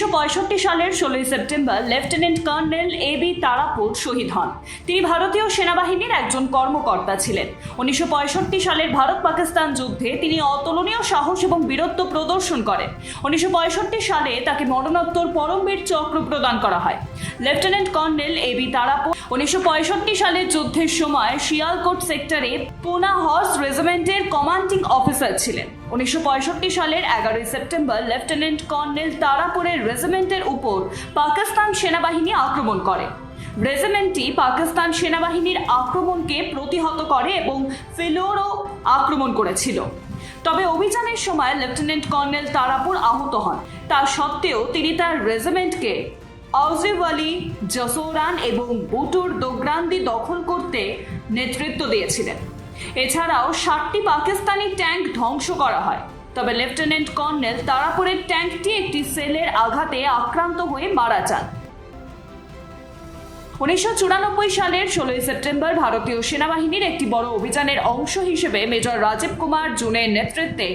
উনিশশো সালের ষোলোই September lieutenant colonel A B Tarapore শহীদ হন। তিনি ভারতীয় সেনাবাহিনীর একজন কর্মকর্তা ছিলেন। উনিশশো পঁয়ষট্টি সালের ভারত পাকিস্তান যুদ্ধে তিনি অতুলনীয় সাহস এবং বীরত্ব প্রদর্শন করেন। উনিশশো পঁয়ষট্টি সালে তাকে মরণোত্তর পরমবীর চক্র প্রদান করা হয়। Lieutenant colonel A B Tarapore উনিশশো সালের যুদ্ধের সময় শিয়ালকোট সেক্টরে পুনা হর্স রেজিমেন্টের কমান্ডিং অফিসার ছিলেন। উনিশশো পঁয়ষট্টি সালের এগারোই সেপ্টেম্বর লেফটেন্যান্ট কর্নেল তারাপুরের রেজিমেন্টের উপর পাকিস্তান সেনাবাহিনী আক্রমণ করে। রেজিমেন্টটি পাকিস্তান সেনাবাহিনীর আক্রমণকে প্রতিহত করে এবং ফিলোরও আক্রমণ করেছিল। তবে অভিযানের সময় লেফটেন্যান্ট কর্নেল তারাপুর আহত হন। তা সত্ত্বেও তিনি তার রেজিমেন্টকে আউজিওয়ালি জসোরান এবং বুটুর দোগ্রান্দি দখল করতে নেতৃত্ব দিয়েছিলেন। এছাড়াও ষাটটি পাকিস্তানি ট্যাঙ্ক ধ্বংস করা হয়। তবে লেফটেন্যান্ট কর্নেল তারাপুরের ট্যাঙ্কটি একটি সেলের আঘাতে আক্রান্ত হয়ে মারা যান। উনিশশো চুরানব্বই সালের ষোলোই সেপ্টেম্বর ভারতীয় সেনাবাহিনীর একটি বড় অভিযানের অংশ হিসেবে মেজর রাজীব কুমার জুনের নেতৃত্বে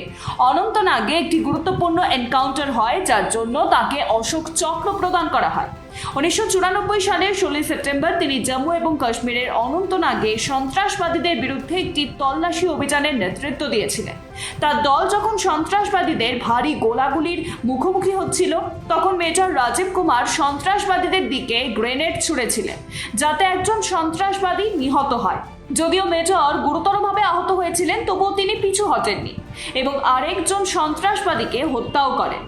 অনন্তনাগে একটি গুরুত্বপূর্ণ এনকাউন্টার হয়, যার জন্য তাকে অশোক চক্র প্রদান করা হয়। উনিশশো চুরানব্বই সালের ষোলোই সেপ্টেম্বর তিনি জম্মু এবং কাশ্মীরের অনন্তনাগে সন্ত্রাসবাদীদের বিরুদ্ধে একটি তল্লাশি অভিযানের নেতৃত্ব দিয়েছিলেন। তার দল যখন সন্ত্রাসবাদীদের ভারী গোলাগুলির মুখোমুখি হচ্ছিল, তখন মেজর রাজীব কুমার সন্ত্রাসবাদীদের দিকে গ্রেনেড ছুঁড়েছিলেন, যাতে একজন সন্ত্রাসবাদী নিহত হয়। যদিও মেজর গুরুতরভাবে আহত হয়েছিলেন, তবুও তিনি পিছু হটেননি এবং আরেকজন সন্ত্রাসবাদীকে হত্যাও করেন।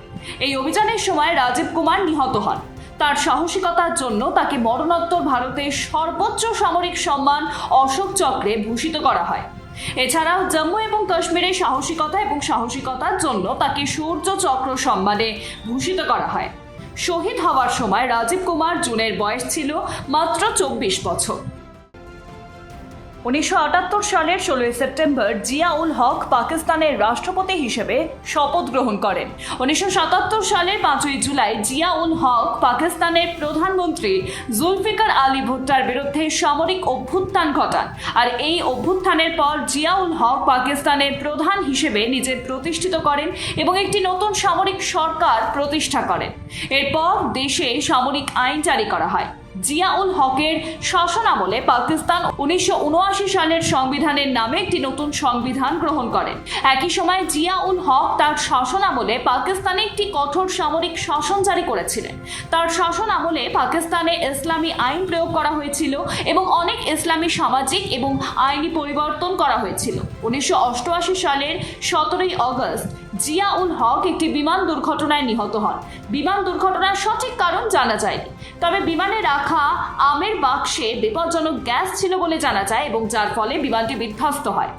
এই অভিযানের সময় রাজীব কুমার নিহত হন। তার সাহসিকতার জন্য তাকে মরণোত্তর ভারতের সর্বোচ্চ সামরিক সম্মান অশোক চক্রে ভূষিত করা হয়। এছাড়াও জম্মু এবং কাশ্মীরের সাহসিকতা এবং সাহসিকতার জন্য তাকে সূর্য চক্র সম্মানে ভূষিত করা হয়। শহীদ হওয়ার সময় রাজীব কুমার জুনের বয়স ছিল মাত্র চব্বিশ বছর। উনিশশো আটাত্তর সালের ষোলোই সেপ্টেম্বর জিয়াউল হক পাকিস্তানের রাষ্ট্রপতি হিসেবে শপথ গ্রহণ করেন। উনিশশো সাতাত্তর সালের পাঁচই জুলাই জিয়াউল হক পাকিস্তানের প্রধানমন্ত্রী জুলফিকার আলী ভুট্টার বিরুদ্ধে সামরিক অভ্যুত্থান ঘটান আর এই অভ্যুত্থানের পর জিয়াউল হক পাকিস্তানের প্রধান হিসেবে নিজের প্রতিষ্ঠিত করেন এবং একটি নতুন সামরিক সরকার প্রতিষ্ঠা করেন। এরপর দেশে সামরিক আইন জারি করা হয়। জিয়াউল হকের শাসন আমলে পাকিস্তান উনিশশো উনআশি সালের সংবিধানের নামে একটি নতুন সংবিধান গ্রহণ করেন একই সময় জিয়াউল হক তার শাসন আমলে পাকিস্তানে একটি কঠোর সামরিক শাসন জারি করেছিলেন। তার শাসন আমলে পাকিস্তানে ইসলামী আইন প্রয়োগ করা হয়েছিল এবং অনেক ইসলামী সামাজিক এবং আইনি পরিবর্তন করা হয়েছিল। উনিশশো অষ্টআশি সালের সতেরোই অগস্ট জিয়াউল হক একটি বিমান দুর্ঘটনায় নিহত হন। বিমান দুর্ঘটনার সঠিক কারণ জানা যায়নি। তবে বিমানে রাখা আমের বাক্সে বিপজ্জনক গ্যাস ছিল বলে জানা যায় এবং যার ফলে বিমানটি বিধ্বস্ত হয়।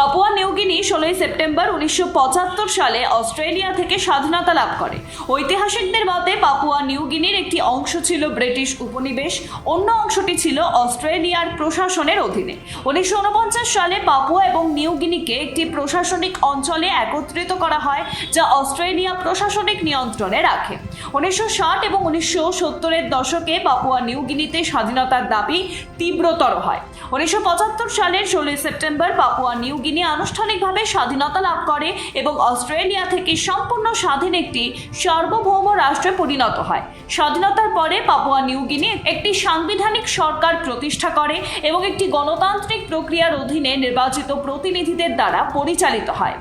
পাপুয়া নিউগিনি ষোলোই সেপ্টেম্বর উনিশশো পঁচাত্তর সালে অস্ট্রেলিয়া থেকে স্বাধীনতা লাভ করে। ঐতিহাসিকদের মতে পাপুয়া নিউগিনির একটি অংশ ছিল ব্রিটিশ উপনিবেশ, অন্য অংশটি ছিল অস্ট্রেলিয়ার প্রশাসনের অধীনে। উনিশশো উনপঞ্চাশ সালে পাপুয়া এবং নিউগিনিকে একটি প্রশাসনিক অঞ্চলে একত্রিত করা হয়, যা অস্ট্রেলিয়া প্রশাসনিক নিয়ন্ত্রণে রাখে। উনিশশো ষাট এবং উনিশশো সত্তরের দশকে পাপুয়া নিউগিনিতে স্বাধীনতার দাবি তীব্রতর হয়। উনিশশো পঁচাত্তর সালের ষোলোই সেপ্টেম্বর পাপুয়া নিউগিনি আনুষ্ঠানিকভাবে স্বাধীনতা লাভ করে এবং অস্ট্রেলিয়া থেকে সম্পূর্ণ স্বাধীন একটি সার্বভৌম রাষ্ট্রে পরিণত হয়। স্বাধীনতার পরে পাপুয়া নিউগিনি একটি সাংবিধানিক সরকার প্রতিষ্ঠা করে এবং একটি গণতান্ত্রিক প্রক্রিয়ার অধীনে নির্বাচিত প্রতিনিধিদের দ্বারা পরিচালিত হয়।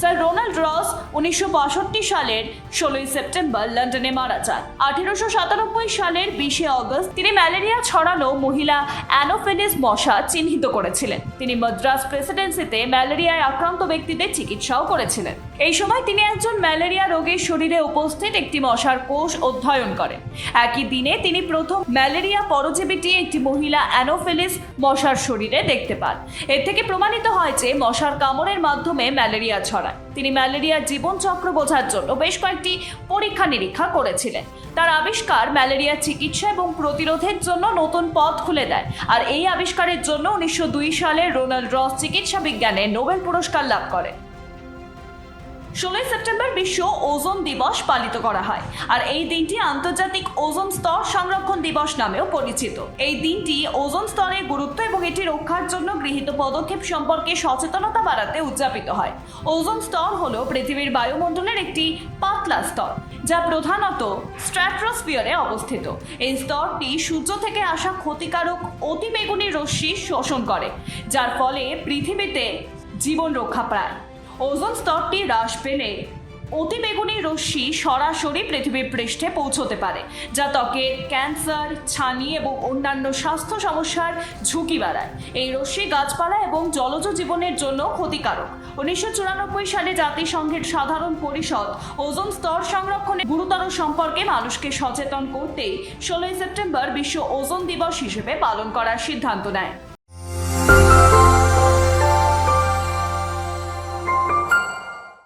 স্যার রোনাল্ড রস উনিশশো সালের ষোলোই সেপ্টেম্বর লন্ডনে মারা যান। আঠেরোশো সাতানব্বই সালের বিশে অগস্ট তিনি ম্যালেরিয়া ছড়ানো মহিলা অ্যানোফেলিস মশা চিহ্নিত করেছিলেন। তিনি মাদ্রাস প্রেসিডেন্সিতে ম্যালেরিয়ায় আক্রান্ত ব্যক্তিদের চিকিৎসাও করেছিলেন। এই সময় তিনি একজন ম্যালেরিয়া রোগীর শরীরে উপস্থিত একটি মশার কোষ অধ্যয়ন করেন। একই দিনে তিনি প্রথম ম্যালেরিয়া পরজীবীটি একটি মহিলা অ্যানোফেলিস মশার শরীরে দেখতে পান। এর থেকে প্রমাণিত হয় যে মশার কামড়ের মাধ্যমে ম্যালেরিয়া ছড়ায়। তিনি ম্যালেরিয়ার জীবনচক্র বোঝার জন্য বেশ কয়েকটি পরীক্ষা নিরীক্ষা করেছিলেন। তার আবিষ্কার ম্যালেরিয়া চিকিৎসা এবং প্রতিরোধের জন্য নতুন পথ খুলে দেয়। আর এই আবিষ্কারের জন্য উনিশশো দুই সালে রোনাল্ড রস চিকিৎসা বিজ্ঞানে নোবেল পুরস্কার লাভ করেন। ষোলোই সেপ্টেম্বর বিশ্ব ওজোন দিবস পালিত করা হয়। আর এই দিনটি আন্তর্জাতিক ওজোন স্তর সংরক্ষণ দিবস নামেও পরিচিত। এই দিনটি ওজোন স্তরের গুরুত্ব এবং এটি রক্ষার জন্য গৃহীত পদক্ষেপ সম্পর্কে সচেতনতা বাড়াতে উদযাপিত হয়। ওজোন স্তর হল পৃথিবীর বায়ুমণ্ডলের একটি পাতলা স্তর, যা প্রধানত স্ট্র্যাট্রোস্ফিয়ারে অবস্থিত। এই স্তরটি সূর্য থেকে আসা ক্ষতিকারক অতিবেগুনি রশ্মি শোষণ করে, যার ফলে পৃথিবীতে জীবন রক্ষা পায়। ওজোন স্তরটি হ্রাস পেলে অতিবেগুনি রশ্মি সরাসরি পৃথিবীর পৃষ্ঠে পৌঁছতে পারে, যা ত্বকের ক্যান্সার, ছানি এবং অন্যান্য স্বাস্থ্য সমস্যার ঝুঁকি বাড়ায়। এই রশ্মি গাছপালা এবং জলজ জীবনের জন্য ক্ষতিকারক। উনিশশো চুরানব্বই সালে জাতিসংঘের সাধারণ পরিষদ ওজোন স্তর সংরক্ষণের গুরুতর সম্পর্কে মানুষকে সচেতন করতে ষোলোই সেপ্টেম্বর বিশ্ব ওজোন দিবস হিসেবে পালন করার সিদ্ধান্ত নেয়।